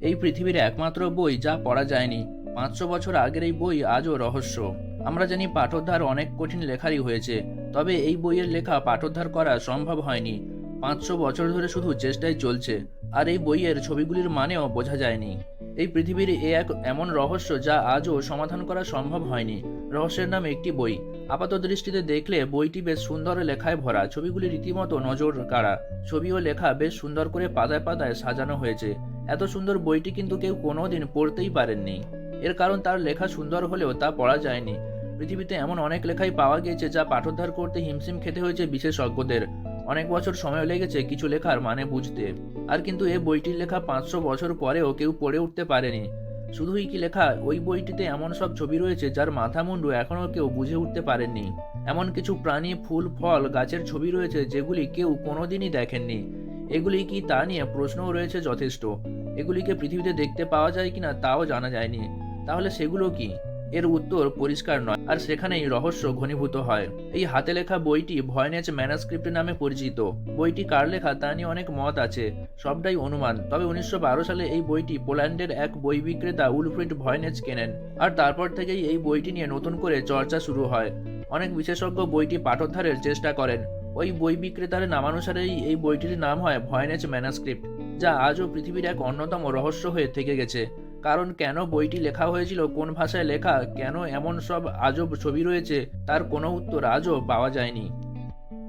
এই পৃথিবীর একমাত্র বই যা পড়া যায়নি। পাঁচশো বছর আগের এই বই আজও রহস্য। আমরা জানি পাঠোদ্ধার অনেক কঠিন লেখারই হয়েছে, তবে এই বইয়ের লেখা পাঠোদ্ধার করা সম্ভব হয়নি। পাঁচশো বছর ধরে শুধু চেষ্টাই চলছে, আর এই বইয়ের ছবিগুলির মানেও বোঝা যায়নি। এই পৃথিবীর এ এক এমন রহস্য যা আজও সমাধান করা সম্ভব হয়নি। রহস্যের নাম একটি বই। আপাত দৃষ্টিতে দেখলে বইটি বেশ সুন্দর লেখায় ভরা। ছবিগুলি রীতিমতো নজর কাড়া। ছবি ও লেখা বেশ সুন্দর করে পাতায় পাতায় সাজানো হয়েছে। এত সুন্দর বইটি কিন্তু কেউ কোনোদিন পড়তেই পারেননি। এর কারণ তার লেখা সুন্দর হলেও তা পড়া যায়নি। পৃথিবীতে এমন অনেক লেখাই পাওয়া গিয়েছে যা পাঠোদ্ধার করতে হিমশিম খেতে হয়েছে বিশেষজ্ঞদের। অনেক বছর সময় লেগেছে কিছু লেখার মানে বুঝতে। আর কিন্তু এ বইটির লেখা পাঁচশো বছর পরেও কেউ পড়ে উঠতে পারেনি। শুধুই কি লেখা? ওই বইটিতে এমন সব ছবি রয়েছে যার মাথা মুন্ডু এখনও কেউ বুঝে উঠতে পারেননি। এমন কিছু প্রাণী, ফুল, ফল, গাছের ছবি রয়েছে যেগুলি কেউ কোনোদিনই দেখেননি। এগুলি কি তা নিয়ে প্রশ্নও রয়েছে যথেষ্ট। এগুলিকে পৃথিবীতে দেখতে পাওয়া যায় কিনা তাও জানা যায়নি। তাহলে সেগুলো কি? এর উত্তর পরিষ্কার নয়, আর সেখানেই রহস্য ঘনীভূত হয়। এই হাতে লেখা বইটি ভয়নেচ ম্যানাস্ক্রিপ্ট নামে পরিচিত। বইটি কার লেখা তা নিয়ে অনেক মত আছে, সবটাই অনুমান। তবে উনিশশো বারো সালে এই বইটি পোল্যান্ডের এক বই বিক্রেতা উলফ্রিড ভয়নেচ কেনেন, আর তারপর থেকেই এই বইটি নিয়ে নতুন করে চর্চা শুরু হয়। অনেক বিশেষজ্ঞ বইটি পাঠোদ্ধারের চেষ্টা করেন। ওই বই বিক্রেতার নামানুসারেই এই বইটির নাম হয় ভয়নেচ ম্যানাস্ক্রিপ্ট, যা আজও পৃথিবীর এক অন্যতম রহস্য হয়ে থেকে গেছে। কারণ কেন বইটি লেখা হয়েছিল, কোন ভাষায় লেখা, কেন এমন সব আজব ছবি রয়েছে, তার কোনো উত্তর আজও পাওয়া যায়নি।